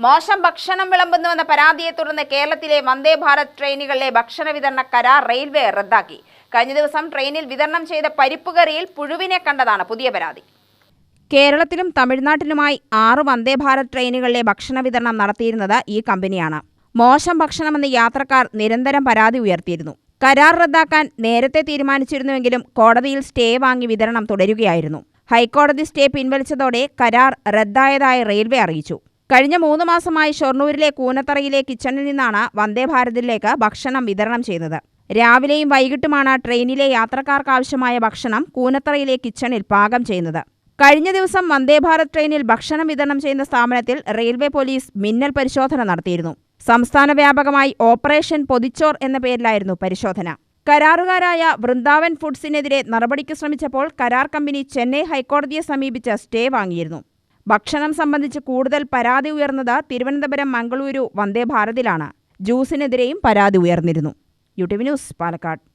മോശം ഭക്ഷണം വിളമ്പുന്നുവെന്ന പരാതിയെ തുടർന്ന് കേരളത്തിലെ വന്ദേ ഭാരത് ട്രെയിനുകളിലെ ഭക്ഷണ വിതരണ കരാർ റെയിൽവേ റദ്ദാക്കി. കഴിഞ്ഞ ദിവസം ട്രെയിനിൽ വിതരണം ചെയ്ത പരിപ്പുകറിയിൽ പുഴുവിനെ കണ്ടതാണ് പുതിയ പരാതി. കേരളത്തിലും തമിഴ്നാട്ടിലുമായി ആറ് വന്ദേ ഭാരത് ട്രെയിനുകളിലെ ഭക്ഷണ വിതരണം നടത്തിയിരുന്നത് ഈ കമ്പനിയാണ്. മോശം ഭക്ഷണമെന്ന് യാത്രക്കാർ നിരന്തരം പരാതി ഉയർത്തിയിരുന്നു. കരാർ റദ്ദാക്കാൻ നേരത്തെ തീരുമാനിച്ചിരുന്നുവെങ്കിലും കോടതിയിൽ സ്റ്റേ വാങ്ങി വിതരണം തുടരുകയായിരുന്നു. ഹൈക്കോടതി സ്റ്റേ പിൻവലിച്ചതോടെ കരാർ റദ്ദായതായി റെയിൽവേ അറിയിച്ചു. കഴിഞ്ഞ മൂന്ന് മാസമായി ഷൊർണൂരിലെ കൂനത്തറയിലെ കിച്ചണിൽ നിന്നാണ് വന്ദേ ഭാരതിലേക്ക് ഭക്ഷണം വിതരണം ചെയ്യുന്നത് രാവിലെയും വൈകിട്ടുമാണ് ട്രെയിനിലെ യാത്രക്കാർക്കാവശ്യമായ ഭക്ഷണം കൂനത്തറയിലെ കിച്ചണിൽ പാകം ചെയ്യുന്നത്. കഴിഞ്ഞ ദിവസം വന്ദേ ഭാരത് ട്രെയിനിൽ ഭക്ഷണം വിതരണം ചെയ്യുന്ന സ്ഥാപനത്തിൽ റെയിൽവേ പോലീസ് മിന്നൽ പരിശോധന നടത്തിയിരുന്നു. സംസ്ഥാന വ്യാപകമായി ഓപ്പറേഷൻ പൊതിച്ചോർ എന്ന പേരിലായിരുന്നു പരിശോധന. കരാറുകാരായ വൃന്ദാവൻ ഫുഡ്സിനെതിരെ നടപടിക്ക് ശ്രമിച്ചപ്പോൾ കരാർ കമ്പനി ചെന്നൈ ഹൈക്കോടതിയെ സമീപിച്ച സ്റ്റേ വാങ്ങിയിരുന്നു. ഭക്ഷണം സംബന്ധിച്ച് കൂടുതൽ പരാതി ഉയർന്നത് തിരുവനന്തപുരം മംഗളൂരു വന്ദേ ഭാരതിലാണ് ജ്യൂസിനെതിരെയും പരാതി ഉയർന്നിരുന്നു. U T V news Palakkad.